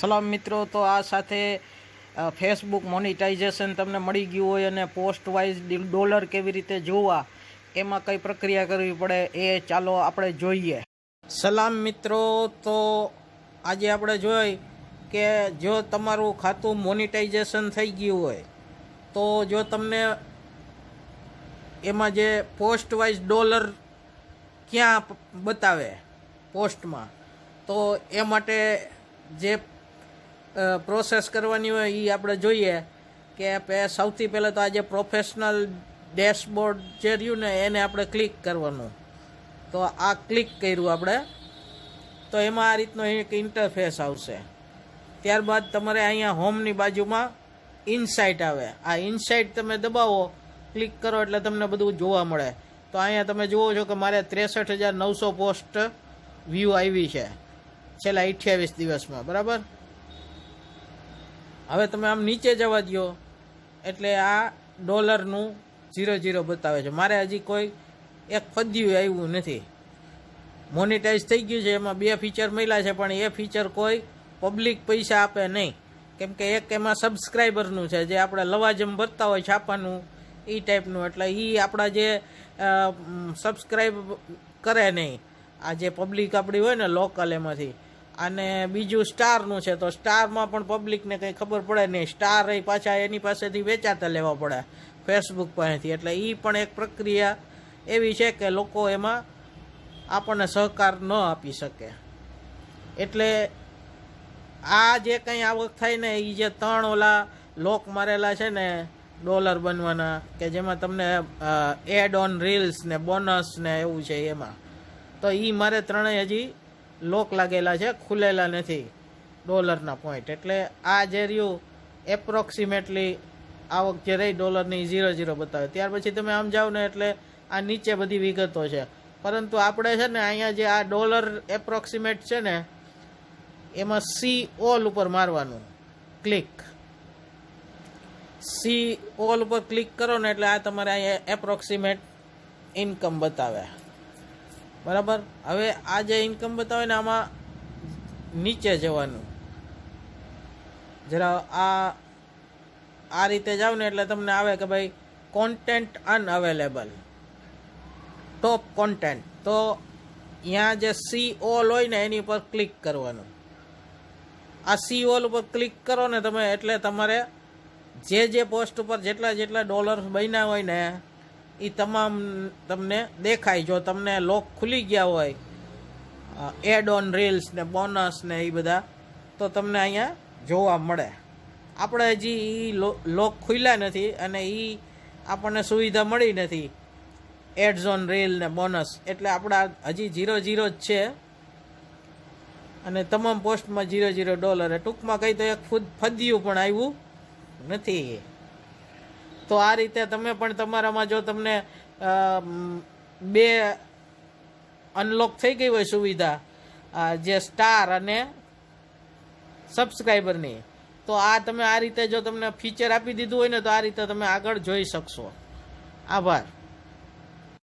સલામ મિત્રો, તો આ સાથે ફેસબુક મોનિટાઇઝેશન તમને મળી ગયું હોય અને પોસ્ટ વાઇઝ ડોલર કેવી રીતે જોવા, એમાં કઈ પ્રક્રિયા કરવી પડે એ ચાલો આપણે જોઈએ. સલામ મિત્રો, તો આજે આપણે જોઈ કે જો તમારું ખાતું મોનિટાઇઝેશન થઈ ગયું હોય, તો જો તમને એમાં જે પોસ્ટ વાઇઝ ડોલર ક્યાં બતાવે પોસ્ટમાં તો એ માટે જે પ્રોસેસ કરવાની હોય એ આપણે જોઈએ કે સૌથી પહેલાં તો આજે પ્રોફેશનલ ડેશબોર્ડ જે રહ્યું ને એને આપણે ક્લિક કરવાનું. તો આ ક્લિક કર્યું આપણે. તો એમાં આ રીતનો એક ઇન્ટરફેસ આવશે. ત્યારબાદ તમારે અહીંયા હોમની બાજુમાં ઇનસાઇટ આવે. આ ઇનસાઇટ તમે દબાવો ક્લિક કરો એટલે તમને બધું જોવા મળે. તો અહીંયા તમે જુઓ છો કે મારે ત્રેસઠ હજાર નવસો પોસ્ટ વ્યૂ આવી છે. છેલ્લા અઠ્યાવીસ દિવસમાં. બરાબર? હવે તમે આમ નીચે જવા દો એટલે આ ડોલરનું ઝીરો ઝીરો બતાવે છે. મારે હજી કોઈ એક ફદ્યું આવ્યું નથી. મોનિટાઈઝ થઈ ગયું છે. એમાં બે ફીચર મળ્યા છે, પણ એ ફીચર કોઈ પબ્લિક પૈસા આપે નહીં. કેમ કે એક એમાં સબસ્ક્રાઈબરનું છે, જે આપણે લવાજમ ભરતા હોય છાપાનું એ ટાઈપનું એટલે એ આપણા જે સબસ્ક્રાઈબ કરે નહીં. આ જે પબ્લિક આપણી હોય ને લોકલ એમાંથી. અને બીજું સ્ટારનું છે, તો સ્ટારમાં પણ પબ્લિકને કંઈ ખબર પડે નહીં. સ્ટાર એ પાછા એની પાસેથી વેચાતા લેવા પડે ફેસબુક પાસેથી. એટલે એ પણ એક પ્રક્રિયા એવી છે કે લોકો એમાં આપણને સહકાર ન આપી શકે. એટલે આ જે કંઈ આવક થાય ને એ જે ત્રણ ઓલા લોક મારેલા છે ને, ડોલર બનવાના, કે જેમાં તમને એડ ઓન રીલ્સ ને બોનસ ને એવું છે એમાં. તો એ મારે ત્રણેય હજી લોક લાગેલા છે, ખુલેલા નથી ડોલરના પોઈન્ટ એટલે આ જે રહ્યું એપ્રોક્સિમેટલી આવક જે રહી ડોલરની ઝીરો ઝીરો બતાવે. ત્યાર પછી તમે આમ જાઓ ને એટલે આ નીચે બધી વિગતો છે. પરંતુ આપણે છે ને અહીંયા જે આ ડોલર એપ્રોક્સિમેટ છે ને, એમાં સી ઓલ ઉપર મારવાનું. ક્લિક સી ઓલ ઉપર ક્લિક કરો ને એટલે આ તમારે અહીંયા એપ્રોક્સિમેટ ઇન્કમ બતાવે. બરાબર? હવે આ જે ઇન્કમ બતાવે ને આમાં નીચે જવાનું. જરા આ આ રીતે જાવ ને એટલે તમને આવે કે ભાઈ કોન્ટેન્ટ અનઅવેલેબલ ટોપ કોન્ટેન્ટ તો અહીંયા જે સી ઓલ હોય ને એની ઉપર ક્લિક કરવાનું. આ સી ઓલ ઉપર ક્લિક કરો ને તમે એટલે તમારે જે જે પોસ્ટ ઉપર જેટલા જેટલા ડોલર બન્યા હોય ને એ તમામ તમને દેખાય. જો તમને લોક ખુલી ગયા હોય એડ ઓન રીલ્સ ને બોનસ ને એ બધા, તો તમને અહીંયા જોવા મળે. આપણે હજી એ લોક ખુલ્યા નથી અને એ આપણને સુવિધા મળી નથી. એડ્સ ઓન રીલ ને બોનસ એટલે આપણા હજી ઝીરો જીરો જ છે. અને તમામ પોસ્ટમાં જીરો ઝીરો ડોલર ટૂંકમાં કંઈ તો એક ફૂદ, ફદ્યું પણ આવ્યું નથી. તો આ રીતે તમે પણ તમારામાં જો તમને બે અનલોક થઈ ગઈ હોય સુવિધા જે સ્ટાર અને સબસ્ક્રાઈબરની તો આ તમે આ રીતે જો તમને ફીચર આપી દીધું હોય ને તો આ રીતે તમે આગળ જોઈ શકશો. આભાર.